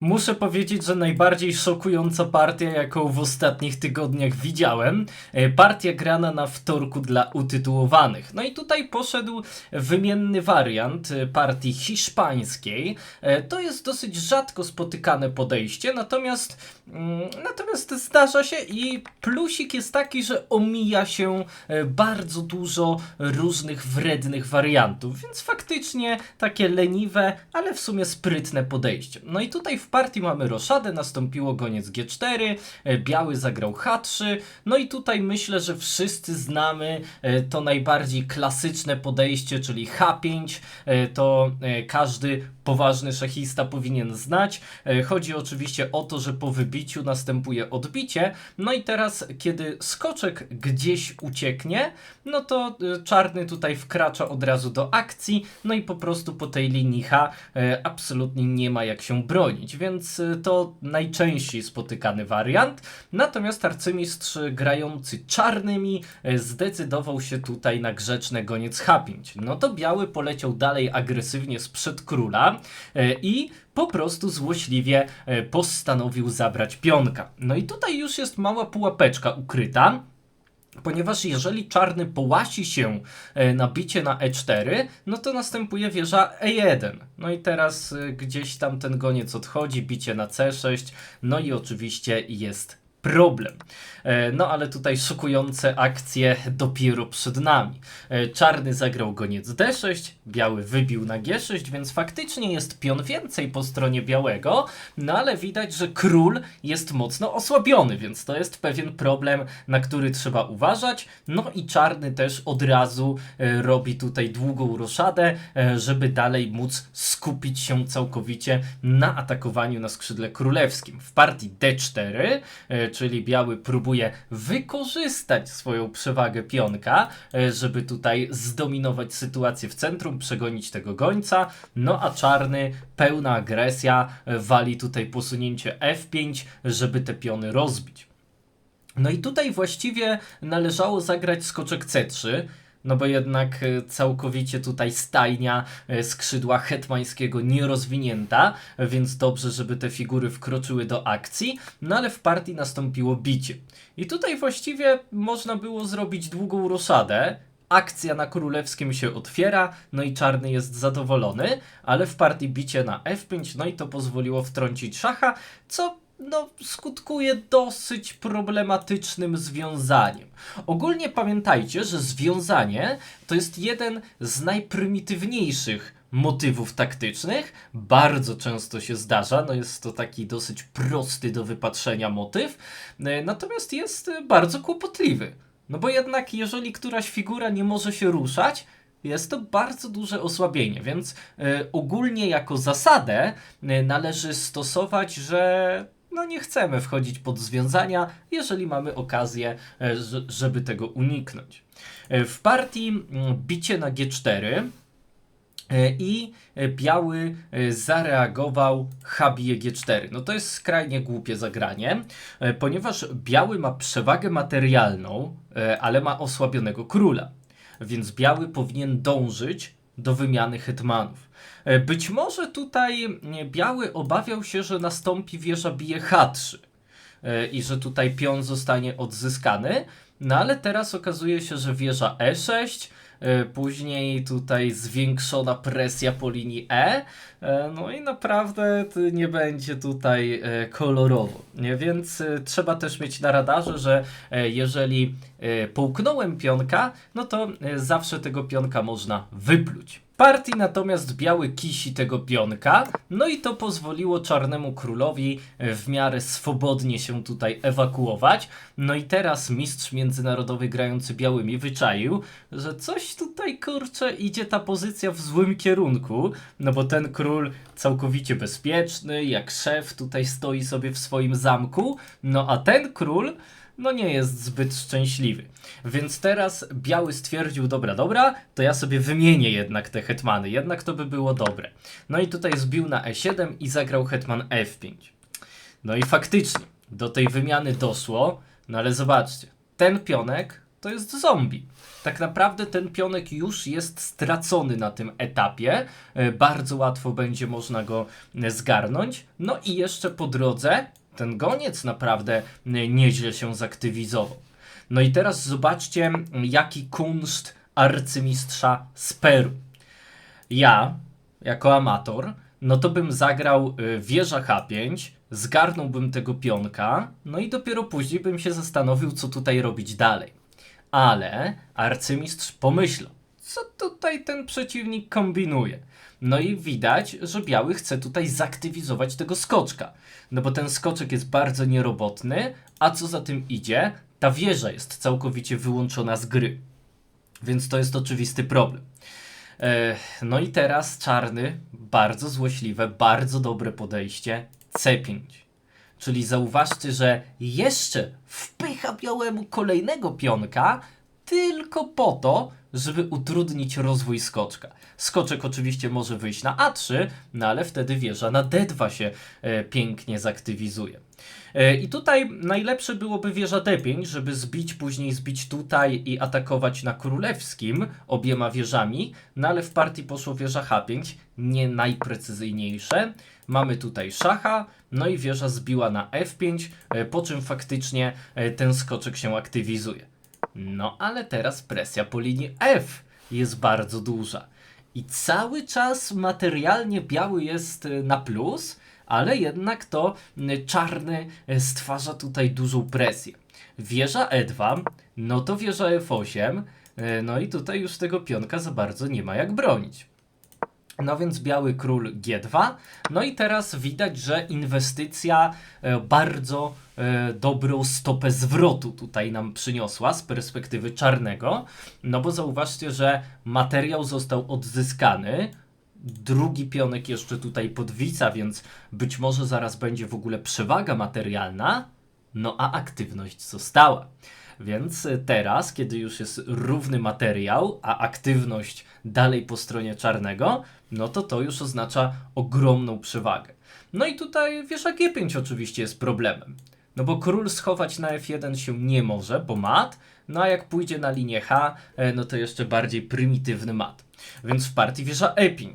Muszę powiedzieć, że najbardziej szokująca partia, jaką w ostatnich tygodniach widziałem, e, partia grana na wtorku dla utytułowanych. No i tutaj poszedł wymienny wariant e, partii hiszpańskiej. E, To jest dosyć rzadko spotykane podejście, natomiast, mm, natomiast zdarza się i plusik jest taki, że omija się bardzo dużo różnych wrednych wariantów, więc faktycznie takie leniwe, ale w sumie sprytne podejście. No i tutaj w partii mamy roszadę, nastąpiło goniec G4, e, biały zagrał H3, no i tutaj myślę, że wszyscy znamy e, to najbardziej klasyczne podejście, czyli H5, e, to każdy poważny szachista powinien znać. Chodzi oczywiście o to, że po wybiciu następuje odbicie, no i teraz kiedy skoczek gdzieś ucieknie, no to czarny tutaj wkracza od razu do akcji, no i po prostu po tej linii H absolutnie nie ma jak się bronić, więc e, to najczęściej spotykany wariant. Natomiast arcymistrz grający czarnymi e, zdecydował się tutaj na grzeczne goniec H5. No to biały poleciał dalej agresywnie sprzed króla e, i po prostu złośliwie postanowił zabrać pionka. No i tutaj już jest mała pułapeczka ukryta. Ponieważ jeżeli czarny połasi się e, na bicie na e4, no to następuje wieża e1. No i teraz e, gdzieś tam ten goniec odchodzi, bicie na c6, no i oczywiście jest problem. E, No ale tutaj szokujące akcje dopiero przed nami. E, Czarny zagrał goniec d6, biały wybił na g6, więc faktycznie jest pion więcej po stronie białego, no ale widać, że król jest mocno osłabiony, więc to jest pewien problem, na który trzeba uważać. No i czarny też od razu e, robi tutaj długą roszadę, żeby dalej móc skupić się całkowicie na atakowaniu na skrzydle królewskim. W partii d4, e, czyli biały próbuje wykorzystać swoją przewagę pionka, e, żeby tutaj zdominować sytuację w centrum, przegonić tego gońca, no a czarny, pełna agresja, e, wali tutaj posunięcie f5, żeby te piony rozbić. No i tutaj właściwie należało zagrać skoczek C3, no bo jednak e, całkowicie tutaj stajnia e, skrzydła hetmańskiego nierozwinięta, e, więc dobrze, żeby te figury wkroczyły do akcji, no ale w partii nastąpiło bicie. I tutaj właściwie można było zrobić długą roszadę, akcja na królewskim się otwiera, no i czarny jest zadowolony, ale w partii bicie na f5, no i to pozwoliło wtrącić szacha, co no, skutkuje dosyć problematycznym związaniem. Ogólnie pamiętajcie, że związanie to jest jeden z najprymitywniejszych motywów taktycznych. Bardzo często się zdarza, no jest to taki dosyć prosty do wypatrzenia motyw, e, natomiast jest e, bardzo kłopotliwy. No bo jednak jeżeli któraś figura nie może się ruszać, jest to bardzo duże osłabienie, więc e, ogólnie jako zasadę należy stosować, że no nie chcemy wchodzić pod związania, jeżeli mamy okazję, e, żeby tego uniknąć. E, W partii bicie na G4 e, i biały zareagował H bije G4. No to jest skrajnie głupie zagranie, ponieważ biały ma przewagę materialną, ale ma osłabionego króla. Więc biały powinien dążyć do wymiany hetmanów. E, Być może tutaj biały obawiał się, że nastąpi wieża bije H3 e, i że tutaj pion zostanie odzyskany, no ale teraz okazuje się, że wieża E6, e, później tutaj zwiększona presja po linii E, e, no i naprawdę nie będzie tutaj e, kolorowo, więc e, trzeba też mieć na radarze, że e, jeżeli e, połknąłem pionka, no to e, zawsze tego pionka można wypluć. Partii natomiast biały kisi tego pionka, no i to pozwoliło czarnemu królowi e, w miarę swobodnie się tutaj ewakuować. No i teraz mistrz międzynarodowy grający białymi wyczaił, że coś tutaj kurczę idzie ta pozycja w złym kierunku, no bo ten król całkowicie bezpieczny, jak szef tutaj stoi sobie w swoim zamku, no a ten król no nie jest zbyt szczęśliwy. Więc teraz biały stwierdził, dobra, dobra, to ja sobie wymienię jednak te hetmany, jednak to by było dobre. No i tutaj zbił na e7 i zagrał hetman f5. No i faktycznie, do tej wymiany doszło, no ale zobaczcie, ten pionek to jest zombie. Tak naprawdę ten pionek już jest stracony na tym etapie. E, Bardzo łatwo będzie można go e, zgarnąć. No i jeszcze po drodze ten goniec naprawdę nieźle się zaktywizował. No i teraz zobaczcie, jaki kunszt arcymistrza z Peru. Ja, jako amator, no to bym zagrał y, wieża H5, zgarnąłbym tego pionka, no i dopiero później bym się zastanowił, co tutaj robić dalej. Ale arcymistrz pomyślał, co tutaj ten przeciwnik kombinuje. No i widać, że biały chce tutaj zaktywizować tego skoczka. No bo ten skoczek jest bardzo nierobotny, a co za tym idzie, ta wieża jest całkowicie wyłączona z gry. Więc to jest oczywisty problem. E, No i teraz czarny, bardzo złośliwe, bardzo dobre podejście C5. Czyli zauważcie, że jeszcze wpycha białemu kolejnego pionka tylko po to, żeby utrudnić rozwój skoczka. Skoczek oczywiście może wyjść na A3, no ale wtedy wieża na D2 się e, pięknie zaktywizuje. E, I tutaj najlepsze byłoby wieża D5, żeby zbić, później zbić tutaj i atakować na królewskim obiema wieżami, no ale w partii poszło wieża H5, nie najprecyzyjniejsze. Mamy tutaj szacha, no i wieża zbiła na F5, e, po czym faktycznie e, ten skoczek się aktywizuje. No ale teraz presja po linii F jest bardzo duża. I cały czas materialnie biały jest e, na plus, ale jednak to m, czarny e, stwarza tutaj dużą presję. Wieża E2, no to wieża F8, e, no i tutaj już tego pionka za bardzo nie ma jak bronić. No więc biały król G2. No i teraz widać, że inwestycja e, bardzo e, dobrą stopę zwrotu tutaj nam przyniosła z perspektywy czarnego. No bo zauważcie, że materiał został odzyskany. Drugi pionek jeszcze tutaj podwica, więc być może zaraz będzie w ogóle przewaga materialna. No a aktywność została. Więc teraz, kiedy już jest równy materiał, a aktywność dalej po stronie czarnego, no to to już oznacza ogromną przewagę. No i tutaj wieża G5 oczywiście jest problemem. No bo król schować na F1 się nie może, bo mat, no a jak pójdzie na linię H, e, no to jeszcze bardziej prymitywny mat. Więc w partii wieża E5.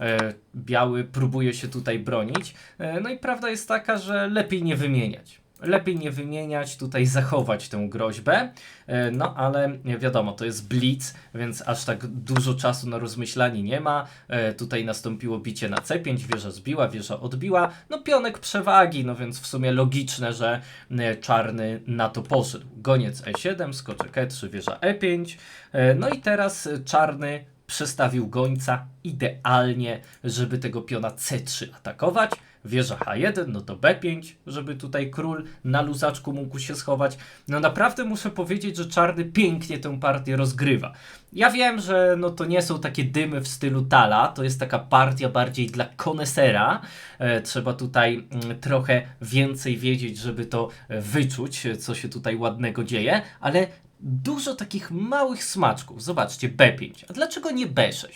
E, Biały próbuje się tutaj bronić. E, No i prawda jest taka, że lepiej nie wymieniać. Lepiej nie wymieniać, tutaj zachować tę groźbę. E, No ale wiadomo, to jest blitz, więc aż tak dużo czasu na rozmyślanie nie ma. E, Tutaj nastąpiło bicie na C5, wieża zbiła, wieża odbiła. No pionek przewagi, no więc w sumie logiczne, że e, czarny na to poszedł. Goniec E7, skoczek E3, wieża E5. E, No i teraz czarny przestawił gońca idealnie, żeby tego piona C3 atakować. Wieża H1, no to B5, żeby tutaj król na luzaczku mógł się schować. No naprawdę muszę powiedzieć, że czarny pięknie tę partię rozgrywa. Ja wiem, że no to nie są takie dymy w stylu Tala, to jest taka partia bardziej dla konesera. E, trzeba tutaj mm, trochę więcej wiedzieć, żeby to e, wyczuć, e, co się tutaj ładnego dzieje, ale dużo takich małych smaczków. Zobaczcie, B5. A dlaczego nie B6?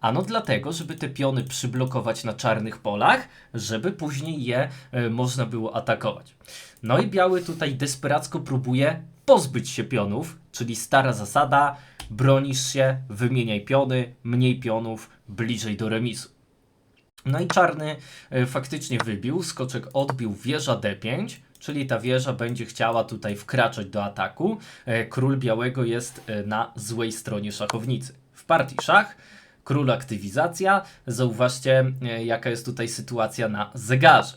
Ano dlatego, żeby te piony przyblokować na czarnych polach, żeby później je e, można było atakować. No i biały tutaj desperacko próbuje pozbyć się pionów, czyli stara zasada, bronisz się, wymieniaj piony, mniej pionów, bliżej do remisu. No i czarny e, faktycznie wybił, skoczek odbił wieża D5, czyli ta wieża będzie chciała tutaj wkraczać do ataku. E, Król białego jest e, na złej stronie szachownicy. W partii szach król aktywizacja. Zauważcie, e, jaka jest tutaj sytuacja na zegarze.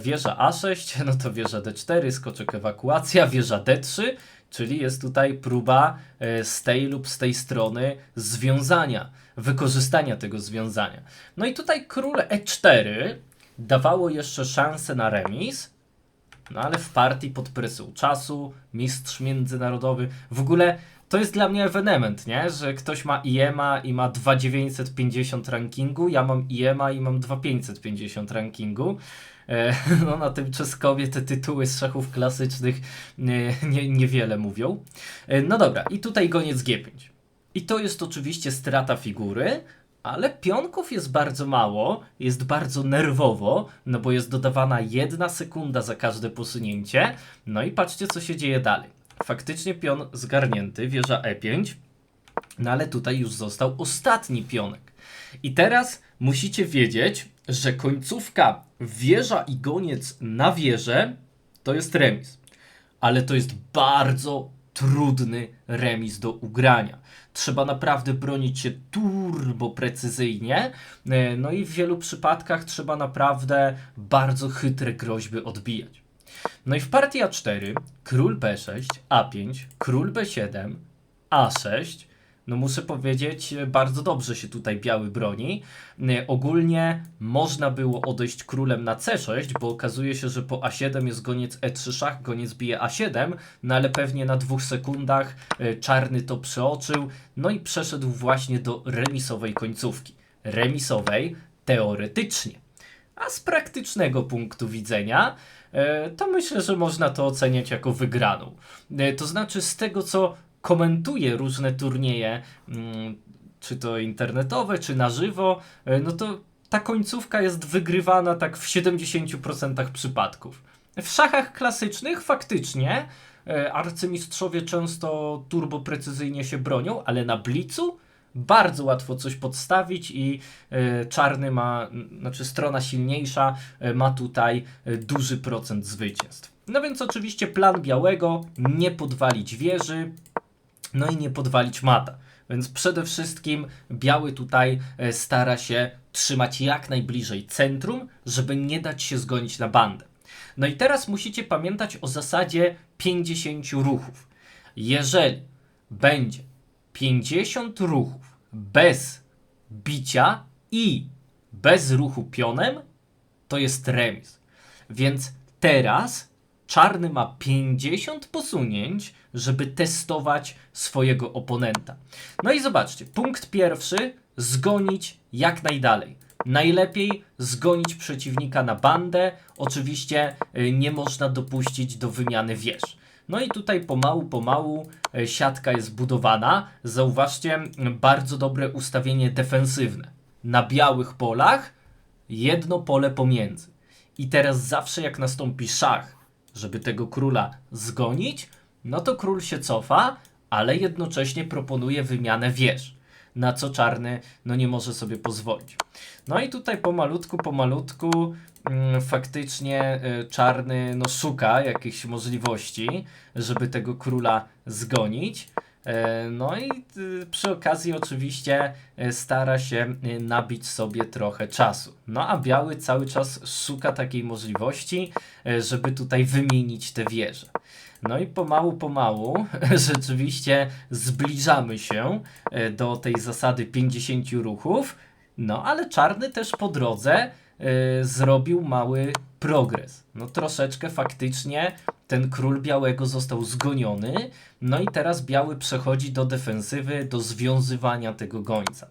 Wieża A6, no to wieża D4, skoczek ewakuacja, wieża D3, czyli jest tutaj próba z tej lub z tej strony związania, wykorzystania tego związania. No i tutaj król E4 dawało jeszcze szansę na remis, no ale w partii pod presją czasu, mistrz międzynarodowy, w ogóle to jest dla mnie ewenement, nie? Że ktoś ma IEMA i ma 2950 rankingu, ja mam IEMA i mam 2550 rankingu. E, No na tym Czeskowie te tytuły z szachów klasycznych nie, nie, niewiele mówią. E, No dobra, i tutaj goniec G5. I to jest oczywiście strata figury, ale pionków jest bardzo mało, jest bardzo nerwowo, no bo jest dodawana jedna sekunda za każde posunięcie. No i patrzcie, co się dzieje dalej. faktycznie pion zgarnięty, wieża E5, no ale tutaj już został ostatni pionek. I teraz musicie wiedzieć, że końcówka wieża i goniec na wieżę to jest remis. Ale to jest bardzo trudny remis do ugrania. Trzeba naprawdę bronić się turbo precyzyjnie, e, no i w wielu przypadkach trzeba naprawdę bardzo chytre groźby odbijać. No i w partii A4 król B6, A5, król B7, A6. No muszę powiedzieć, e, bardzo dobrze się tutaj biały broni. E, Ogólnie można było odejść królem na C6, bo okazuje się, że po A7 jest goniec E3 szach, goniec bije A7, no ale pewnie na dwóch sekundach e, czarny to przeoczył, no i przeszedł właśnie do remisowej końcówki. Remisowej teoretycznie. A z praktycznego punktu widzenia, to myślę, że można to oceniać jako wygraną. To znaczy, z tego co komentuję różne turnieje, mm, czy to internetowe, czy na żywo, e, no to ta końcówka jest wygrywana tak w 70% przypadków. W szachach klasycznych faktycznie e, arcymistrzowie często turbo precyzyjnie się bronią, ale na blicu bardzo łatwo coś podstawić i e, czarny ma, znaczy strona silniejsza ma tutaj duży procent zwycięstw. No więc oczywiście plan białego nie podwalić wieży, no i nie podwalić mata. Więc przede wszystkim biały tutaj e, stara się trzymać jak najbliżej centrum, żeby nie dać się zgonić na bandę. No i teraz musicie pamiętać o zasadzie 50 ruchów. Jeżeli będzie 50 ruchów bez bicia i bez ruchu pionem, to jest remis. Więc teraz czarny ma 50 posunięć, żeby testować swojego oponenta. No i zobaczcie, punkt pierwszy zgonić jak najdalej. Najlepiej zgonić przeciwnika na bandę. Oczywiście y, nie można dopuścić do wymiany wież. No i tutaj pomału, pomału e, siatka jest budowana. Zauważcie, bardzo dobre ustawienie defensywne. Na białych polach jedno pole pomiędzy. I teraz zawsze jak nastąpi szach, żeby tego króla zgonić, no to król się cofa, ale jednocześnie proponuje wymianę wież, na co czarny no nie może sobie pozwolić. No i tutaj pomalutku, pomalutku mm, faktycznie y, czarny no szuka jakichś możliwości, żeby tego króla zgonić. E, No i y, przy okazji oczywiście y, stara się y, nabić sobie trochę czasu. No a biały cały czas szuka takiej możliwości, żeby tutaj wymienić te wieże. No i pomału, pomału rzeczywiście zbliżamy się do tej zasady 50 ruchów. No ale czarny też po drodze zrobił mały progres. No troszeczkę faktycznie ten król białego został zgoniony, no i teraz biały przechodzi do defensywy, do związywania tego gońca.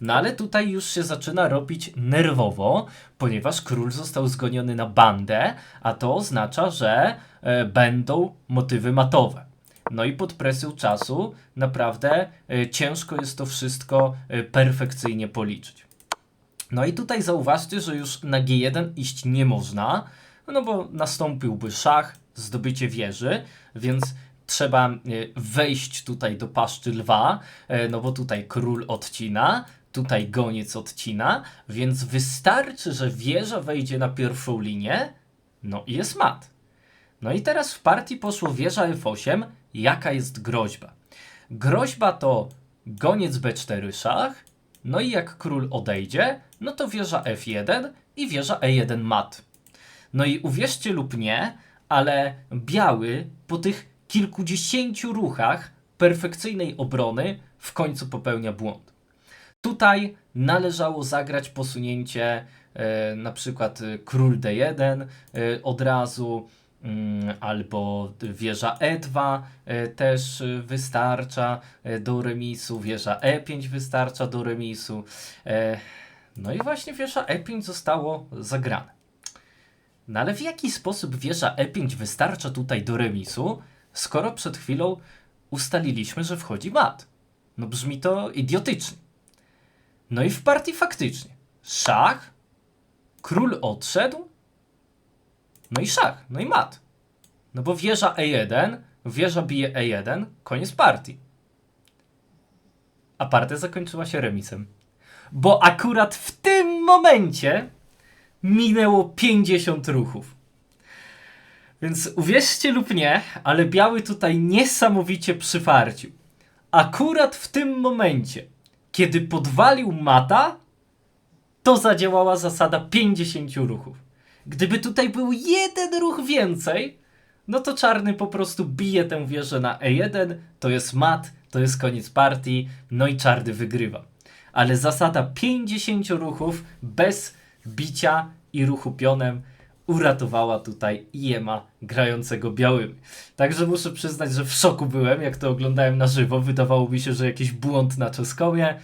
No ale tutaj już się zaczyna robić nerwowo, ponieważ król został zgoniony na bandę, a to oznacza, że e, będą motywy matowe. No i pod presją czasu naprawdę e, ciężko jest to wszystko e, perfekcyjnie policzyć. No i tutaj zauważcie, że już na G1 iść nie można, no bo nastąpiłby szach, zdobycie wieży, więc trzeba e, wejść tutaj do paszczy lwa, e, no bo tutaj król odcina, tutaj goniec odcina, więc wystarczy, że wieża wejdzie na pierwszą linię, no i jest mat. No i teraz w partii poszło wieża F8. Jaka jest groźba? Groźba to goniec B4 szach, no i jak król odejdzie, no to wieża F1 i wieża E1 mat. No i uwierzcie lub nie, ale biały po tych kilkudziesięciu ruchach perfekcyjnej obrony w końcu popełnia błąd. Tutaj należało zagrać posunięcie e, na przykład e, król D1 e, od razu, mm, albo wieża E2 e, też wystarcza do remisu, wieża E5 wystarcza do remisu. No i właśnie wieża E5 zostało zagrane. No ale w jaki sposób wieża E5 wystarcza tutaj do remisu, skoro przed chwilą ustaliliśmy, że wchodzi mat? No brzmi to idiotycznie. No i w partii faktycznie. Szach, król odszedł, no i szach, no i mat. No bo wieża E1 wieża bije E1, koniec partii. A partia zakończyła się remisem. Bo akurat w tym momencie minęło 50 ruchów. Więc uwierzcie lub nie, ale biały tutaj niesamowicie przyfarcił. Akurat w tym momencie, kiedy podwalił mata, to zadziałała zasada 50 ruchów. Gdyby tutaj był jeden ruch więcej, no to czarny po prostu bije tę wieżę na E1, to jest mat, to jest koniec partii, no i czarny wygrywa. Ale zasada 50 ruchów bez bicia i ruchu pionem uratowała tutaj Iema grającego białymi. Także muszę przyznać, że w szoku byłem, jak to oglądałem na żywo. Wydawało mi się, że jakiś błąd na czeskomie.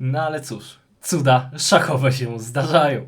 No ale cóż, cuda szachowe się zdarzają.